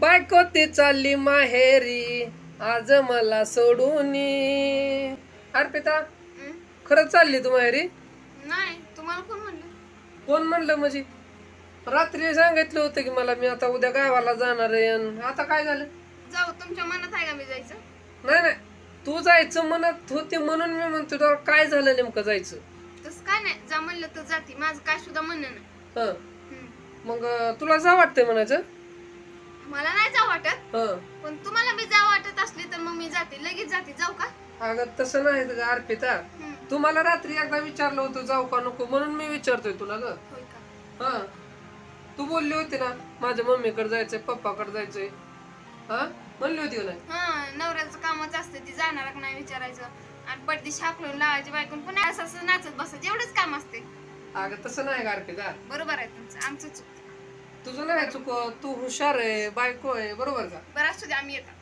बायको ती चालली माहेरी. आज मला सोडून. अर्पिता? खरंच चालली तू माहेरी? नाही तुम्हाला कोण म्हणलं? कोण म्हणलं म्हणजे? रात्री सांगितलं होतं की मला मी आता उद्या गावाला जाणार आहे अन आता काय झालं? जाऊ तुमच्या मनात आहे का मी जायचं? नाही नाही. तू जायचं म्हणत होते म्हणून मी म्हणतो तुला काय झालं नेमकं जायचं? तसं काय नाही. जा म्हणलं तर जाते. माझं काय सुद्धा म्हणणं नाही. हं. मग अं, तुला जा वाटतंय म्हणायचं मला नाही जाऊ वाटत हं. पण तुम्हाला मी जाऊ वाटत असली तर मग मी जाते. लगेच जाते. जाऊ का? अगं तसं नाही ग अर्पिता. तू मला रात्री एकदा विचारलं होतं जाऊ का नको? म्हणून मी विचारतोय तुला ग. होय का? हा. तू बोलली होती ना माझ्या मम्मीकडे जायचंय पप्पाकडे जायचंय. हा? म्हणली होती का नाही? हा नवऱ्याचं कामच असतं ती जाणार का नाही विचारायचं. आणि पडदी हाकलून लावायची बायकून. पुन्हा असं असं नाचत बसायचं एवढंच काम असते. अगं तसं नाही का अर्पिता. बरोबर आहे तुमचं. आमचं चुक तुझं नाही चुकत तू हुशार आहे बायको आहे बरोबर का? बरं असू दे आम्ही येतात